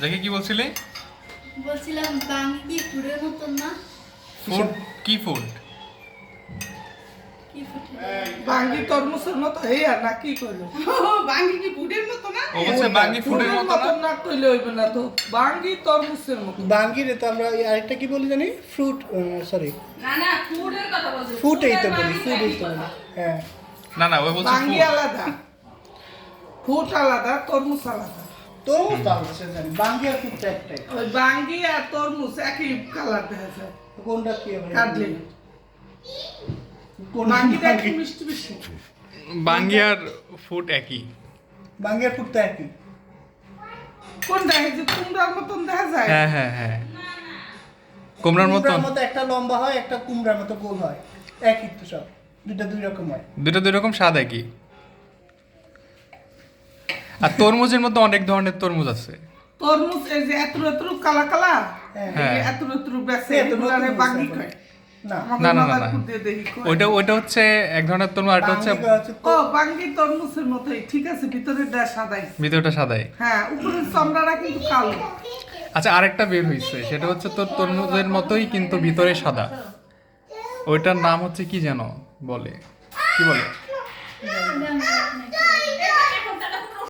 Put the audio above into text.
দেখি কি বলছিলি? বলছিলাম বাঙি কি ফুডের মতন না? ফুড কি ফুড বাঙ্গি তরমুজের মতো এই আর না কি করল বাঙ্গি কি বুটের মতো না? ও বাঙ্গি ফুডের মতো মতো না। না কইলে হইবে না তো বাঙ্গি তরমুজের মতো। বাঙ্গিরে তো আমরা আরেকটা কি বলি জানি? ফ্রুট সরি না না ফুডের কথা বলছি। ফুট এই তো বলি ফুড এই তো হ্যাঁ। না না ওই বলছে বাঙ্গি আলাদা। ফুট আলাদা তরমুজ আলাদা। তো তাহলে জানি। বাঙ্গি আর একটাই। ওই বাঙ্গি আর তরমুজ একই কালার দেখা যায় কোনটা কি হবে? কাটলে। বাঙ্গিটা একটু মিষ্টি মিষ্টি। বাঙ্গি আর ফুড একই। বাঙ্গি আর ফুটটা একই। কোনটা এই যে কুমড়ার মতন দেখা যায়? হ্যাঁ হ্যাঁ হ্যাঁ। কুমড়ার মতো কুমড়ার মতো একটা লম্বা হয় একটা কুমড়ার মতো গোল হয়। একই তো সব। দুইটা দুই রকম হয়। দুটো দুই রকম স্বাদ একই। আর তরমুজের মধ্যে অনেক ধরনের তরমুজ আছে। তরমুজ এই যে এত এত কালা কালা? হ্যাঁ। এত এত হ্যাঁ, তো এগুলারে নতুন বাঙ্গি বুঝতে কয়। না। না, না, না। ওইটা ওইটা হচ্ছে এক ধরনের তরমুজ আর এটা হচ্ছে ও বাঙ্গি তরমুজের মতোই। ঠিক আছে ভিতরে সাদাই। ভিতরটা সাদাই। হ্যাঁ উপরের চামড়াটা কিন্তু কালো। আচ্ছা আরেকটা বের হয়েছে সেটা হচ্ছে তোর তরমুজের মতোই কিন্তু ভিতরে সাদা। ওইটার নাম হচ্ছে কি যেন? বলে। কি বলে?